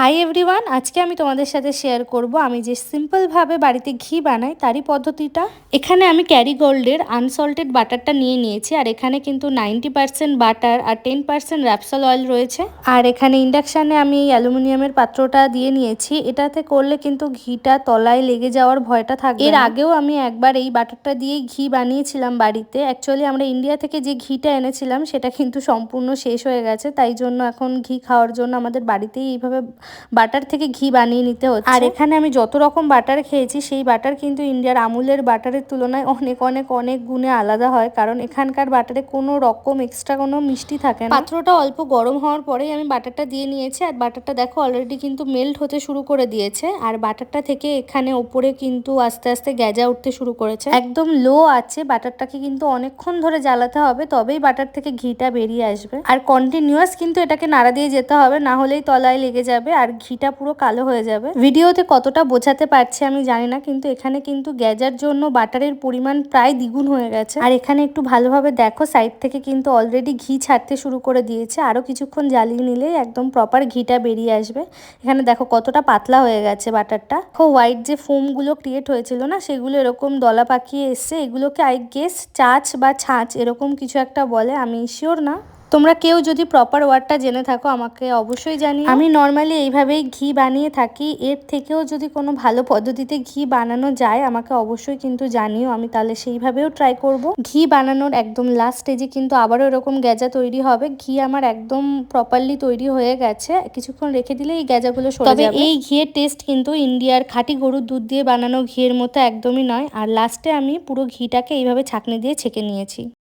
Hi everyone আজকে আমি তোমাদের সাথে শেয়ার করব আমি যে সিম্পলভাবে বাড়িতে ঘি বানাই তারই পদ্ধতিটা। এখানে আমি ক্যারি গোল্ডের আনসল্টেড বাটারটা নিয়ে নিয়েছি আর এখানে কিন্তু নাইনটি পার্সেন্ট বাটার আর টেন পার্সেন্ট র্যাপসল অয়েল রয়েছে। আর এখানে ইন্ডাকশানে আমি এই অ্যালুমিনিয়ামের পাত্রটা দিয়ে নিয়েছি। এটাতে করলে কিন্তু ঘিটা তলায় লেগে যাওয়ার ভয়টা থাকবে এর আগেও আমি একবার এই বাটারটা দিয়েই ঘি বানিয়েছিলাম বাড়িতে। অ্যাকচুয়ালি আমরা ইন্ডিয়া থেকে যে ঘিটা এনেছিলাম সেটা কিন্তু সম্পূর্ণ শেষ হয়ে গেছে। তাই জন্য এখন ঘি খাওয়ার জন্য আমাদের বাড়িতেই এইভাবে বাটার থেকে ঘি বানিয়ে নিতে হচ্ছে। আর এখানে আমি যত রকম বাটার খেয়েছি সেই বাটার কিন্তু ইন্ডিয়ার আমুলের বাটারের তুলনায় অনেক অনেক অনেক গুণে আলাদা হয়। কারণ এখানকার বাটারে কোনো রকম এক্সট্রা কোনো মিষ্টি থাকে না। পাত্রটা অল্প গরম হওয়ার পরেই আমি বাটারটা দিয়ে নিয়েছি। আর বাটারটা দেখো অলরেডি কিন্তু মেল্ট হতে শুরু করে দিয়েছে। আর বাটারটা থেকে এখানে ওপরে কিন্তু আস্তে আস্তে গ্যাজা উঠতে শুরু করেছে। একদম লো আছে বাটারটাকে কিন্তু অনেকক্ষণ ধরে জ্বালাতে হবে তবেই বাটার থেকে ঘিটা বেরিয়ে আসবে। আর কন্টিনিউয়াস কিন্তু এটাকে নাড়া দিয়ে যেতে হবে না হলেই তলায় লেগে যাবে। আর ঘিটা পুরো কালো হয়ে যাবে। ভিডিওতে কতটা বোঝাতে পারছি আমি জানি না, কিন্তু এখানে কিন্তু গ্যাজার জন্য বাটারের পরিমাণ প্রায় দ্বিগুণ হয়ে গেছে। আর এখানে একটু ভালোভাবে দেখো সাইড থেকে কিন্তু অলরেডি ঘি ছাড়তে শুরু করে দিয়েছে। আরও কিছুক্ষণ জ্বালিয়ে নিলেই একদম প্রপার ঘিটা বেরিয়ে আসবে। এখানে দেখো কতটা পাতলা হয়ে গেছে বাটারটা। দেখো হোয়াইট যে ফোমগুলো ক্রিয়েট হয়েছিল না, সেগুলো এরকম দলা পাকিয়ে এসছে। এগুলোকে আই গেস চাচ বা ছাঁচ এরকম কিছু একটা বলে, আমি শিওর না। তোমরা কেউ যদি প্রপার ওয়ার্ডটা জেনে থাকো আমাকে অবশ্যই জানি আমি নর্মালি এইভাবেই ঘি বানিয়ে থাকি। এর থেকেও যদি কোনো ভালো পদ্ধতিতে ঘি বানানো যায় আমাকে অবশ্যই কিন্তু জানিও। আমি তাহলে সেইভাবেও ট্রাই করব। ঘি বানানোর একদম লাস্ট স্টেজে কিন্তু আবারও এরকম গ্যাজা তৈরি হবে। ঘি আমার একদম প্রপারলি তৈরি হয়ে গেছে। কিছুক্ষণ রেখে দিলে এই গ্যাজাগুলো সরে যাবে। এই ঘিয়ের টেস্ট কিন্তু ইন্ডিয়ার খাঁটি গরুর দুধ দিয়ে বানানো ঘিয়ের মতো একদমই নয়। আর লাস্টে আমি পুরো ঘিটাকে এইভাবে ছাকনি দিয়ে ছেঁকে নিয়েছি।